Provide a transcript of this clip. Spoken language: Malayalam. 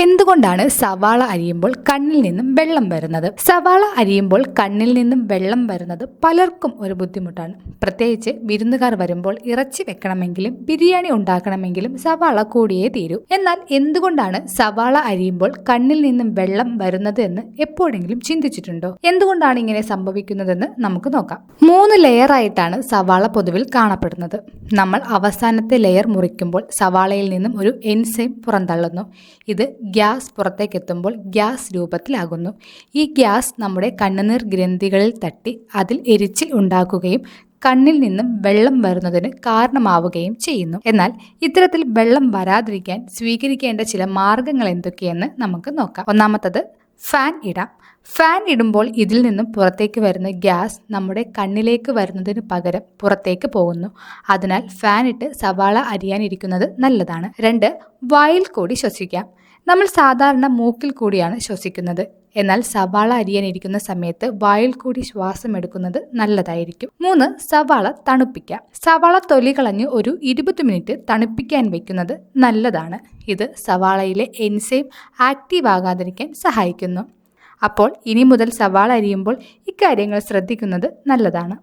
എന്തുകൊണ്ടാണ് സവാള അരിയുമ്പോൾ കണ്ണിൽ നിന്നും വെള്ളം വരുന്നത്? സവാള അരിയുമ്പോൾ കണ്ണിൽ നിന്നും വെള്ളം വരുന്നത് പലർക്കും ഒരു ബുദ്ധിമുട്ടാണ്. പ്രത്യേകിച്ച് വിരുന്നുകാർ വരുമ്പോൾ ഇറച്ചി വെക്കണമെങ്കിലും ബിരിയാണി ഉണ്ടാക്കണമെങ്കിലും സവാള കൂടിയേ തീരൂ. എന്നാൽ എന്തുകൊണ്ടാണ് സവാള അരിയുമ്പോൾ കണ്ണിൽ നിന്നും വെള്ളം വരുന്നത് എന്ന് എപ്പോഴെങ്കിലും ചിന്തിച്ചിട്ടുണ്ടോ? എന്തുകൊണ്ടാണ് ഇങ്ങനെ സംഭവിക്കുന്നതെന്ന് നമുക്ക് നോക്കാം. മൂന്ന് ലെയർ ആയിട്ടാണ് സവാള പൊതുവിൽ കാണപ്പെടുന്നത്. നമ്മൾ അവസാനത്തെ ലെയർ മുറിക്കുമ്പോൾ സവാളയിൽ നിന്നും ഒരു എൻസൈം പുറന്തള്ളുന്നു. ഇത് ഗ്യാസ് പുറത്തേക്ക് എത്തുമ്പോൾ ഗ്യാസ് രൂപത്തിലാകുന്നു. ഈ ഗ്യാസ് നമ്മുടെ കണ്ണുനീർ ഗ്രന്ഥികളിൽ തട്ടി അതിൽ എരിച്ചിൽ ഉണ്ടാക്കുകയും കണ്ണിൽ നിന്നും വെള്ളം വരുന്നതിന് കാരണമാവുകയും ചെയ്യുന്നു. എന്നാൽ ഇത്തരത്തിൽ വെള്ളം വരാതിരിക്കാൻ സ്വീകരിക്കേണ്ട ചില മാർഗങ്ങൾ എന്തൊക്കെയെന്ന് നമുക്ക് നോക്കാം. ഒന്നാമത്തത് ഫാൻ ഇടാം. ഫാൻ ഇടുമ്പോൾ ഇതിൽ നിന്നും പുറത്തേക്ക് വരുന്ന ഗ്യാസ് നമ്മുടെ കണ്ണിലേക്ക് വരുന്നതിന് പകരം പുറത്തേക്ക് പോകുന്നു. അതിനാൽ ഫാൻ ഇട്ട് സവാള അരിയാനിരിക്കുന്നത് നല്ലതാണ്. രണ്ട് വായിൽ കൂടി ശ്വസിക്കാം. നമ്മൾ സാധാരണ മൂക്കിൽ കൂടിയാണ് ശ്വസിക്കുന്നത്. എന്നാൽ സവാള അരിയാനിരിക്കുന്ന സമയത്ത് വായിൽ കൂടി ശ്വാസം എടുക്കുന്നത് നല്ലതായിരിക്കും. മൂന്ന് സവാള തണുപ്പിക്കാം. സവാള തൊലി കളഞ്ഞ് ഒരു ഇരുപത് മിനിറ്റ് തണുപ്പിക്കാൻ വെക്കുന്നത് നല്ലതാണ്. ഇത് സവാളയിലെ എൻസൈം ആക്റ്റീവ് ആകാതിരിക്കാൻ സഹായിക്കുന്നു. അപ്പോൾ ഇനി മുതൽ സവാള അരിയുമ്പോൾ ഇക്കാര്യങ്ങൾ ശ്രദ്ധിക്കുന്നത് നല്ലതാണ്.